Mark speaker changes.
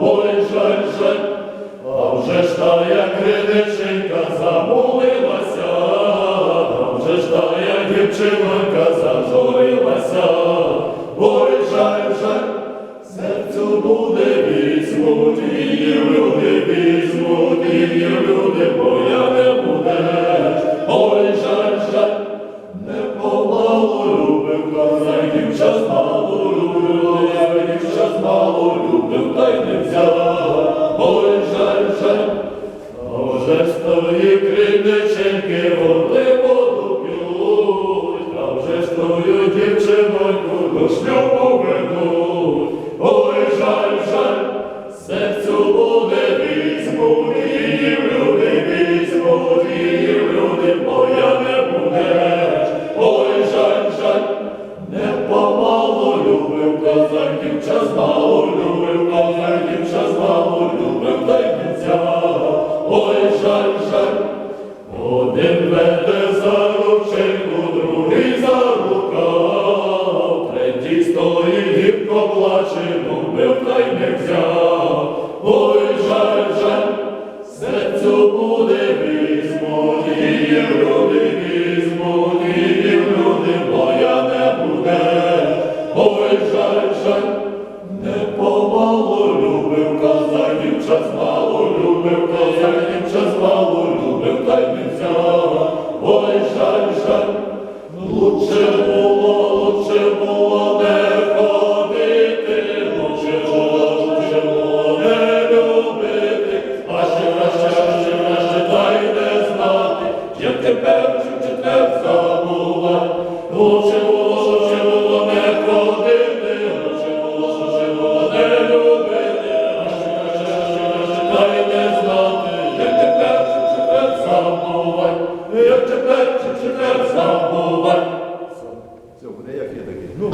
Speaker 1: Ой, жаль, жаль, а вже ж та як криниченька буде візьмуть, її люди візьмуть, її люди, моя не будеш. Ой, жаль, жаль, не помалу любив козаків, час мало любив, козаків, час мало любив, та й не взяв. Ой, жаль, жаль, а вже тої криниченьки води взяв. Жаль, один веде за рученьку, другий за рукав, третій стоїть гірко плаче, любив, та й не взяв. Ой, жаль, серцю буде візьмуть, її в люди візьмуть, її в люди, моя не буде. Ой, жаль, не помалу любив козаків, час мало як тепер, чи тепер забувати.
Speaker 2: Все, буде як є такий. Ну,